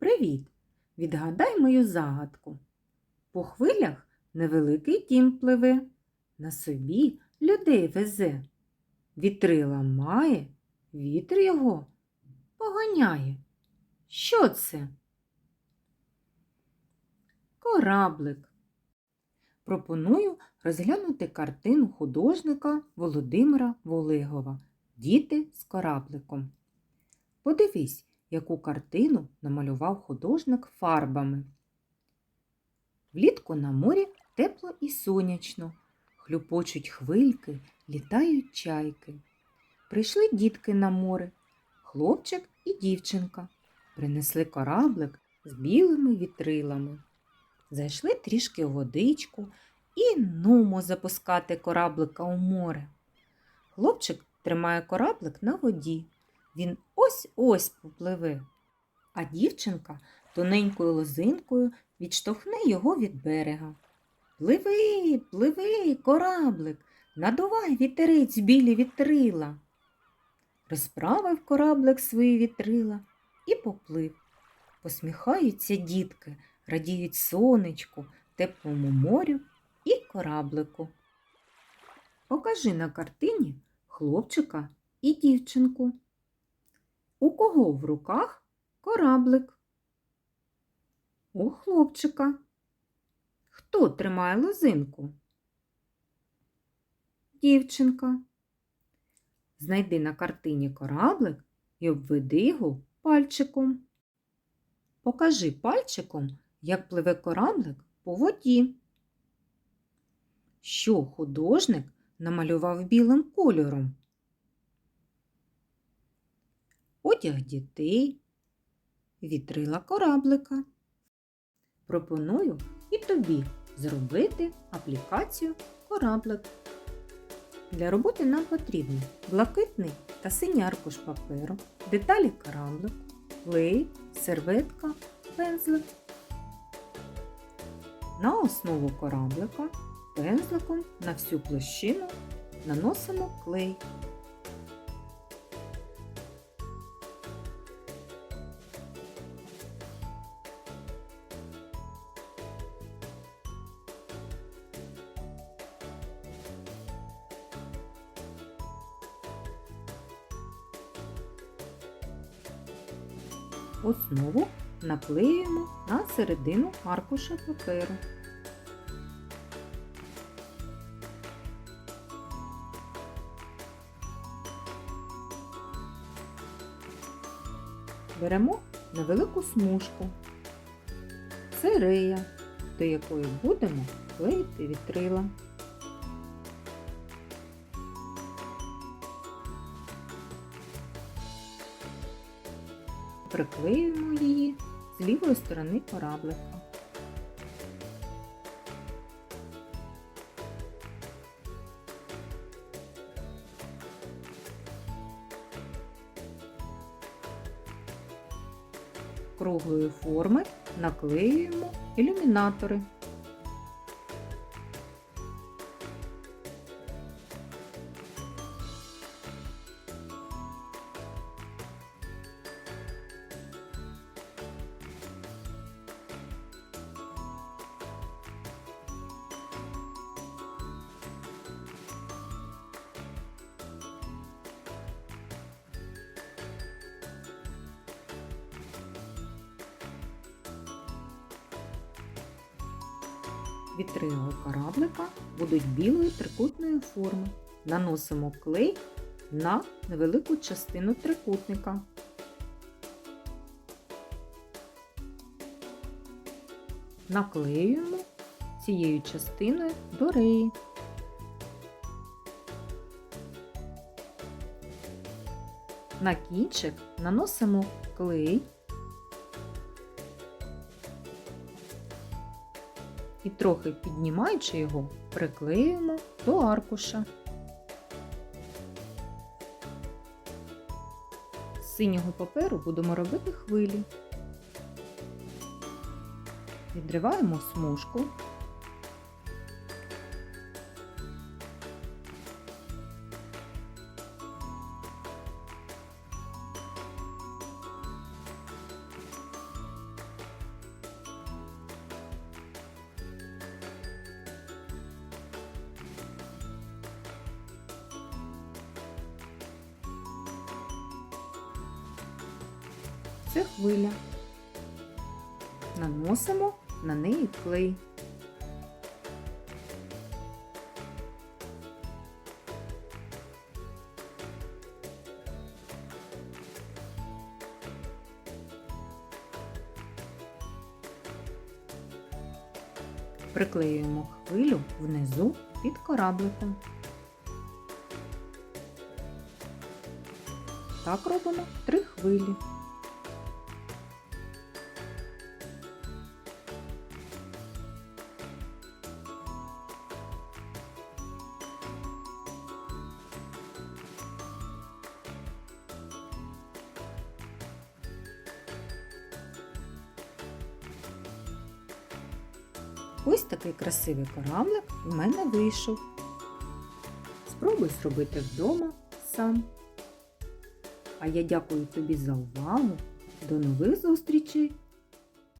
Привіт! Відгадай мою загадку. По хвилях невеликий дім пливе, на собі людей везе. Вітрила має, вітер його поганяє. Що це? Кораблик. Пропоную розглянути картину художника Володимира Волегова Діти з корабликом. Подивись, яку картину намалював художник фарбами. Влітку на морі тепло і сонячно, хлюпочуть хвильки, літають чайки. Прийшли дітки на море, хлопчик і дівчинка. Принесли кораблик з білими вітрилами. Зайшли трішки водичку і нумо запускати кораблика у море. Хлопчик тримає кораблик на воді. Він ось-ось попливе, а дівчинка тоненькою лозинкою відштовхне його від берега. Пливи, пливи, кораблик, надувай вітерець білі вітрила. Розправив кораблик свої вітрила і поплив. Посміхаються дітки, радіють сонечку, теплому морю і кораблику. Покажи на картині хлопчика і дівчинку. У кого в руках кораблик? У хлопчика. Хто тримає лозинку? Дівчинка. Знайди на картині кораблик і обведи його пальчиком. Покажи пальчиком, як пливе кораблик по воді. Що художник намалював білим кольором? Одяг дітей, вітрила кораблика. Пропоную і тобі зробити аплікацію кораблик. Для роботи нам потрібно блакитний та синій аркуш паперу, деталі кораблику, клей, серветка, пензлик. На основу кораблика пензликом на всю площину наносимо клей. Основу наклеюємо на середину аркуша паперу. Беремо невелику смужку. Це рея, до якої будемо клеїти вітрила. Приклеюємо її з лівої сторони кораблика. Круглої форми наклеюємо ілюмінатори. Вітрила кораблика будуть білої трикутної форми. Наносимо клей на невелику частину трикутника. Наклеюємо цією частиною до реї. На кінчик наносимо клей і трохи піднімаючи його, приклеюємо до аркуша. З синього паперу будемо робити хвилі. Відриваємо смужку. Це хвиля. Наносимо на неї клей. Приклеюємо хвилю внизу під корабликом. Так робимо три хвилі. Ось такий красивий кораблик в мене вийшов. Спробуй зробити вдома сам. А я дякую тобі за увагу. До нових зустрічей!